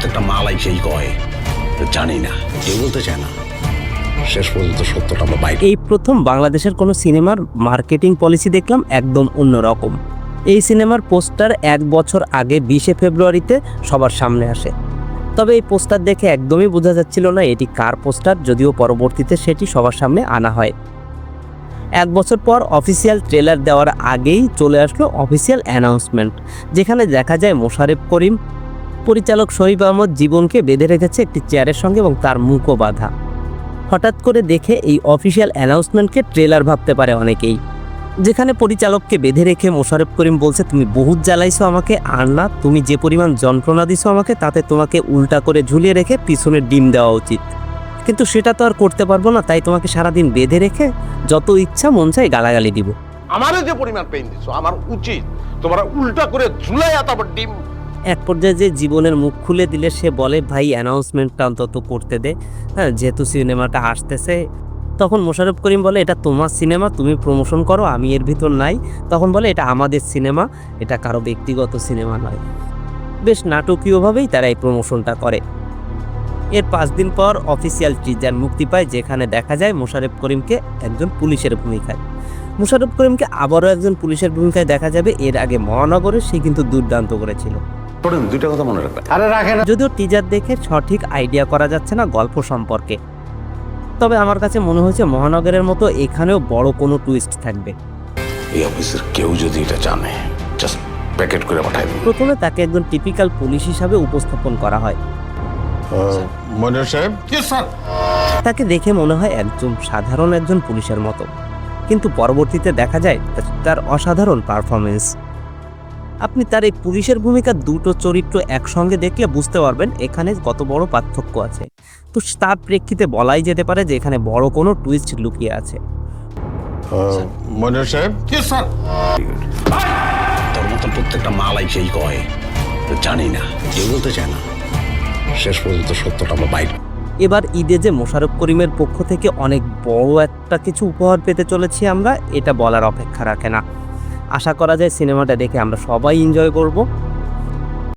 প্রত্যেকটা মালাই সেই কয় জানি না, কেউ বলতে চায় না। শেষ পর্যন্ত সত্যটা আমরা বাইরে। এই প্রথম বাংলাদেশের কোনো সিনেমার মার্কেটিং পলিসি দেখলাম একদম অন্যরকম। এই সিনেমার পোস্টার এক বছর আগে বিশে ফেব্রুয়ারিতে সবার সামনে আসে। তবে এই পোস্টার দেখে একদমই বোঝা যাচ্ছিল না এটি কার পোস্টার, যদিও পরবর্তীতে সেটি সবার সামনে আনা হয়। এক বছর পর অফিসিয়াল ট্রেলার দেওয়ার আগেই চলে আসলো অফিসিয়াল অ্যানাউন্সমেন্ট, যেখানে দেখা যায় মোশারেফ করিম পরিচালক শহীদ আহমদ জীবনকে বেঁধে রেখেছে একটি চেয়ারের সঙ্গে এবং তার মুখও বাঁধা। হঠাৎ করে দেখে এই অফিসিয়াল অ্যানাউন্সমেন্টকে ট্রেলার ভাবতে পারে অনেকেই। যেখানে পরিচালককে বেঁধে রেখে মোশারফ করিম বলছে, তুমি বহুত জ্বালাইছো আমাকে, আর না, তুমি যে পরিমাণ যন্ত্রণা দিছো আমাকে, তাতে তোমাকে উল্টা করে ঝুলিয়ে রেখে পিছনে ডিম দেওয়া উচিত। কিন্তু সেটা তো আর করতে পারব না, তাই তোমাকে সারাদিন বেঁধে রেখে যত ইচ্ছা মন চাই গালাগালি দিব। আমারে যে পরিমাণ পেইন দিছো, আমার উচিত তোমরা উল্টা করে ঝুলাইয়া তারপর ডিম এক পর্যায়ে যে জীবনের মুখ খুলে দিলে সে বলে, ভাই অ্যানাউন্সমেন্টটা অন্তত করতে দে। হ্যাঁ যেহেতু সিনেমাটা আসতেছে, তখন মোশারফ করিম বলে, এটা তোমার সিনেমা, তুমি প্রমোশন করো, আমি এর ভিতর নাই। তখন বলে, এটা আমাদের সিনেমা, এটা কারও ব্যক্তিগত সিনেমা নয়। বেশ নাটকীয়ভাবেই তারা এই প্রমোশনটা করে। এর পাঁচ দিন পর অফিসিয়াল টিজার মুক্তি পায়, যেখানে দেখা যায় মোশাররফ করিমকে একজন পুলিশের ভূমিকায়। মোশাররফ করিমকে আবারও একজন পুলিশের ভূমিকায় দেখা যাবে, এর আগে মহানগরে সে কিন্তু দুর্দান্ত করেছিল। পড়েন দুইটা কথা মনে রাখবেন। আরে রাখে না যদিও টিজার দেখে সঠিক আইডিয়া করা যাচ্ছে না গল্প সম্পর্কে তবে আমার কাছে মনে হয়েছে মহানগরের মতো এখানেও বড় কোনো টুইস্ট থাকবে। এই অফিসের কেউ যদি এটা জানে জাস্ট প্যাকেট করে পাঠাই প্রথমে তাকে একজন টিপিক্যাল পুলিশ হিসাবে উপস্থাপন করা হয়। মনির সাহেব? স্যার তাকে দেখে মনে হয় একজন সাধারণ একজন পুলিশের মতো কিন্তু পরবর্তীতে দেখা যায় তার অসাধারণ পারফরমেন্স আপনি তার এই পুলিশের ভূমিকা দুটো চরিত্র একসঙ্গে দেখলে বুঝতে পারবেন এখানে কত বড় পার্থক্য আছে। তো তার প্রেক্ষিতে বলাই যেতে পারে যে এখানে বড় কোনো টুইস্ট লুকিয়ে আছে। মনির সাহেব? স্যার তোর মতন প্রত্যেকটা মালাই সেই কয়। জানি না। কেউ বলতে চায় না। শেষ পর্যন্ত সত্যটা আমরা বাইরে এবার ঈদে যে মোশারফ করিমের পক্ষ থেকে অনেক বড় একটা কিছু উপহার পেতে চলেছি আমরা এটা বলার অপেক্ষা রাখে না। আশা করা যায় সিনেমাটা দেখে আমরা সবাই এনজয় করব।